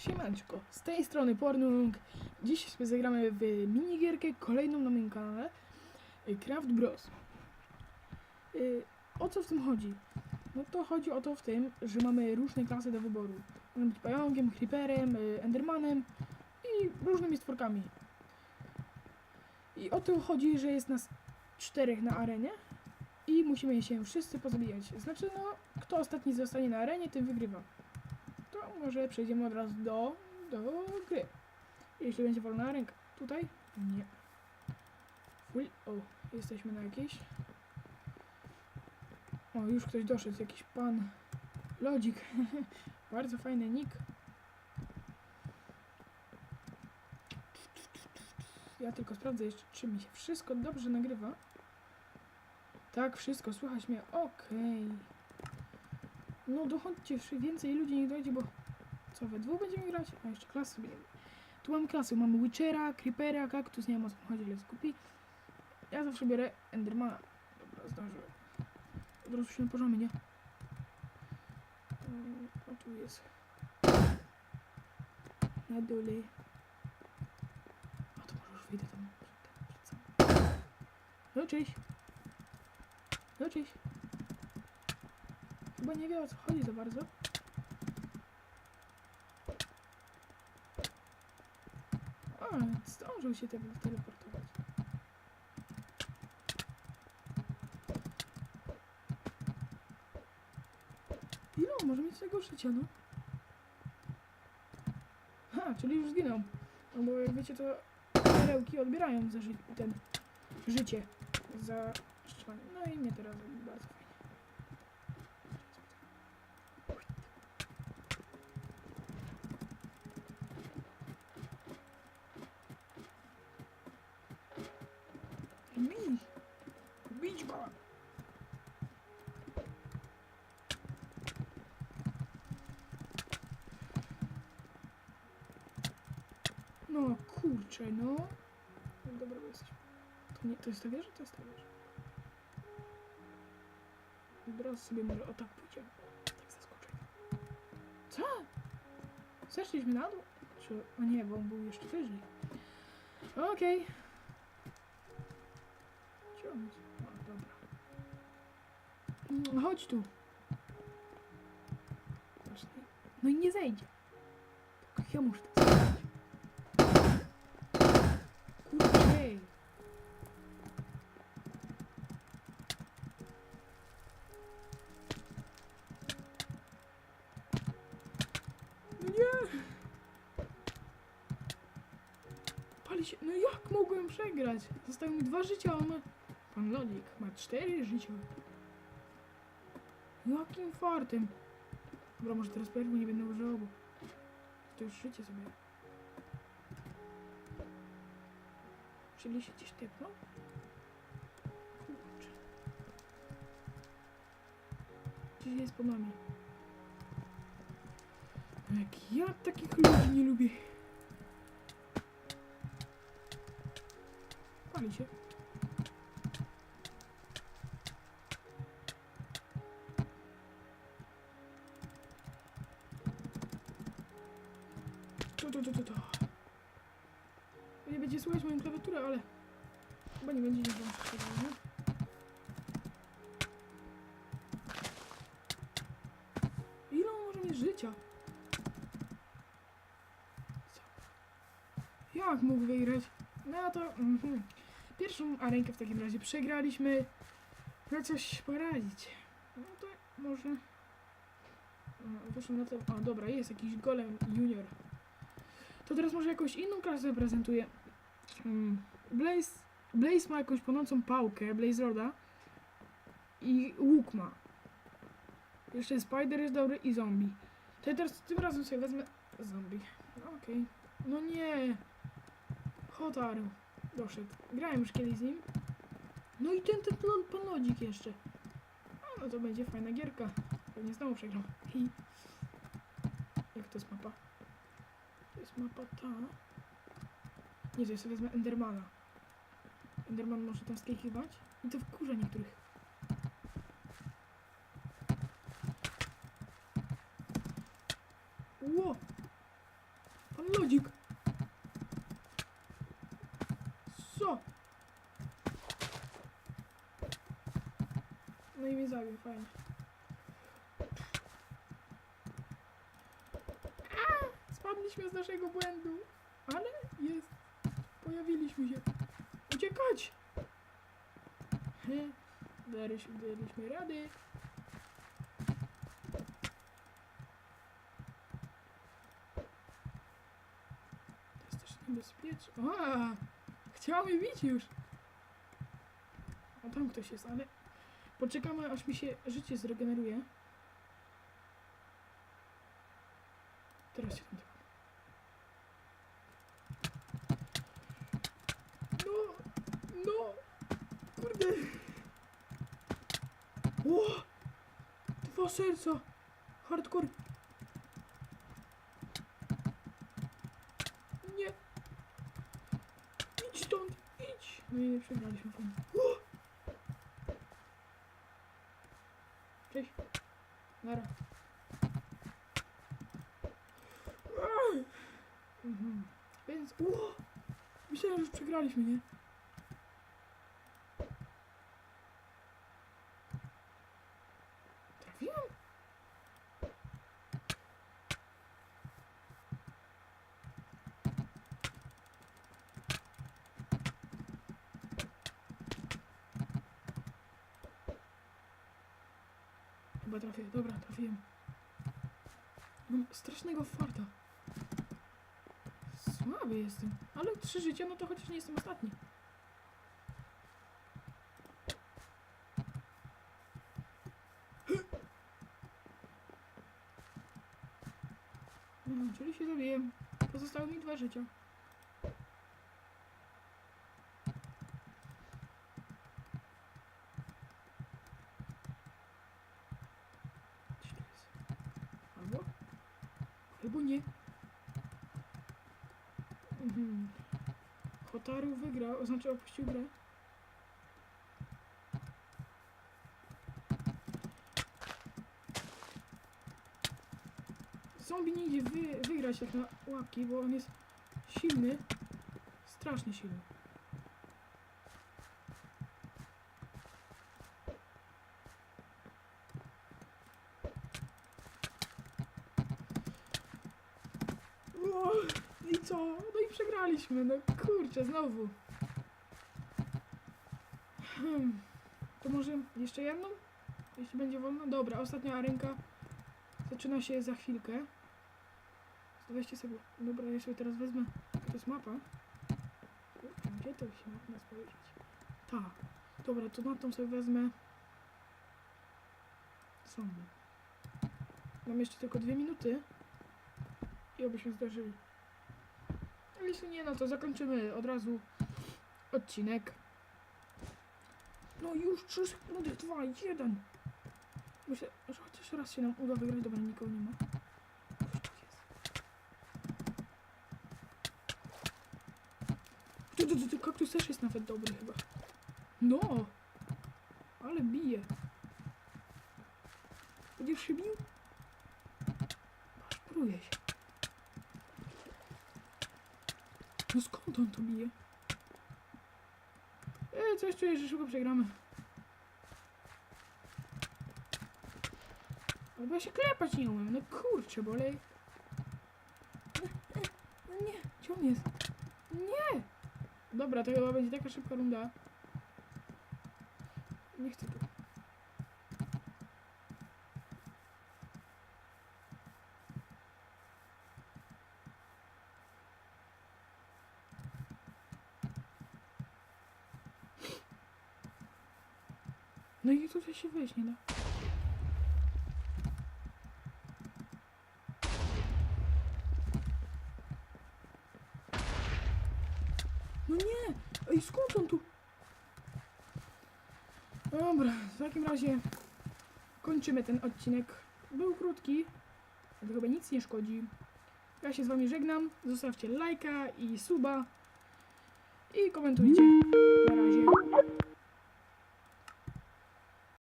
Siemanczko, z tej strony Pornung. Dziś sobie zagramy w minigierkę, kolejną na moim kanale, y, Craft Bros. Y, O co w tym chodzi? No to chodzi o to w tym, że mamy różne klasy do wyboru. Możemy być pająkiem, creeperem, y, endermanem i różnymi stworkami. I o to chodzi, że jest nas czterech na arenie i musimy się wszyscy pozabijać. Znaczy no, kto ostatni zostanie na arenie, tym wygrywa może przejdziemy od razu do, do gry. Jeśli będzie wolna ręka. Tutaj? Nie. Full. O, jesteśmy na jakiejś. O, już ktoś doszedł, jakiś pan Lodzik. Bardzo fajny nick. Ja tylko sprawdzę jeszcze, czy mi się wszystko dobrze nagrywa. Tak, wszystko, słychać mnie. Okej. No dochodźcie, więcej ludzi nie dojdzie, bo co, we dwóch będziemy grać? A jeszcze klasy sobie. Tu mamy klasy, mamy Witchera, Creepera, Kaktus, nie wiem o co chodzi, ale skupi. Ja zawsze biorę Endermana. Dobra, zdążyłem. Od razu się naporzamy, nie? Mm, O, tu jest. Na dole. A to może już wyjdę tam. No cześć. No cześć. Chyba nie wie o co chodzi za bardzo. Zdążył się te teleportować. Ile on może mieć tego życia, no? Ha, czyli już zginął. No bo jak wiecie, to perełki odbierają za ży ten życie. Za strzelanie. No i mnie teraz bardzo fajnie. Bij! Bić go! No kurczę, no. No dobra, bo jesteśmy. To, nie, to jest ta wieża? To jest ta wieża. Teraz sobie może o tak pójdziemy. Tak zaskoczenie. Co? Zeszliśmy na dół? Czy... O nie, bo on był jeszcze wyżej. Okej. Gdzie on jest? O, dobra. Mm, Chodź tu. Właśnie. No i nie zejdzie. Tylko ja muszę tak zrobić. Kurczę. No nie! Pali się. No jak mogłem przegrać? Zostały mi dwa życia, on. Pan Lodzik ma cztery życia. Jakim fartem? Dobra, może teraz perłu nie będę używał, bo to już życie sobie. Czyli się gdzieś tepnął? Kurczę. Gdzieś jest po mamie. Jak ja takich ludzi nie lubię. Pali się. To, to, to, to, to. Nie będzie słychać moją klawiaturę, ale chyba nie będzie nic wam nie? Ile on może mieć życia? Co? Jak mógł wygrać? No to... Mhm. Pierwszą arenkę w takim razie przegraliśmy. No coś poradzić. No to może... Wyszło na to... A dobra, jest jakiś golem junior. To teraz może jakąś inną klasę prezentuję. Mm. Blaze, Blaze ma jakąś płonącą pałkę, Blaze Roda. I łuk ma. Jeszcze Spider jest dobry i zombie. To ja teraz tym razem sobie wezmę zombie. No okej. No nie. Hotaru. Doszedł. Grałem już kiedyś z nim. No i ten, ten pan, lodzik jeszcze. A, no to będzie fajna gierka. Pewnie znowu przegram. I... Jak to jest mapa? To jest mapa ta. Nie, to ja sobie wezmę Endermana. Enderman może tam skakiwać. I to wkurza niektórych. Ło! Pan lodzik. Co? Zabił, fajnie. A, Spadliśmy z naszego błędu, ale jest. Pojawiliśmy się. Uciekać! Daliśmy, daliśmy rady. To jest też niebezpieczne. A, chciała mnie bić już. A tam ktoś jest, ale poczekamy aż mi się życie zregeneruje. Teraz się tam. No, no, kurde. Ło! Dwa serca! Hardcore! Nie! Idź stąd! Idź! No i nie przegraliśmy fajnie. Ło! Cześć! Aj! Mhm. Więc... Ło! Myślałem, że już przegraliśmy, nie? Trafiłem? Trafię. Dobra, trafiłem. Mam strasznego farta. Słaby jestem. Ale trzy życia, no to chociaż nie jestem ostatni. No, czyli się zabiłem. Pozostały mi dwa życia. Gdzie to jest? Albo? Albo nie. Mhm. Hotaru wygrał, znaczy opuścił grę. Zombie nie idzie wy, wygrać tak na łapki, bo on jest silny. Strasznie silny. O, I co? No i przegraliśmy. No kurczę, znowu. Hmm. To może jeszcze jedną? Jeśli będzie wolno? Dobra, ostatnia arenka zaczyna się za chwilkę. To Weźcie sobie. Dobra, ja sobie teraz wezmę. To jest mapa. Kurczę, gdzie to się można spojrzeć? Tak. Dobra, to na tą sobie wezmę. Zombie. Mam jeszcze tylko dwie minuty. I obyśmy zdarzyli. Ale jeśli nie, no to zakończymy od razu odcinek. No już 3 sekundy, 2, 1. Myślę, że chociaż raz się nam uda wygrać. Dobra, nikogo nie ma. Tu. Tu, tu, tu, tu, kaktus też jest nawet dobry chyba. No! Ale bije. Będziesz się bił? Pruje się. No skąd on to bije? E, coś czuję, że szybko przegramy. Albo ja się klepać nie umiem, no kurczę, bolej. No nie, gdzie on jest? Nie! Dobra, to chyba będzie taka szybka runda. Nie chcę tu. No i tutaj się wejść nie da. No nie! Ej, skąd on tu? Dobra, w takim razie kończymy ten odcinek. Był krótki, ale chyba nic nie szkodzi. Ja się z wami żegnam. Zostawcie lajka i suba. I komentujcie. Na razie.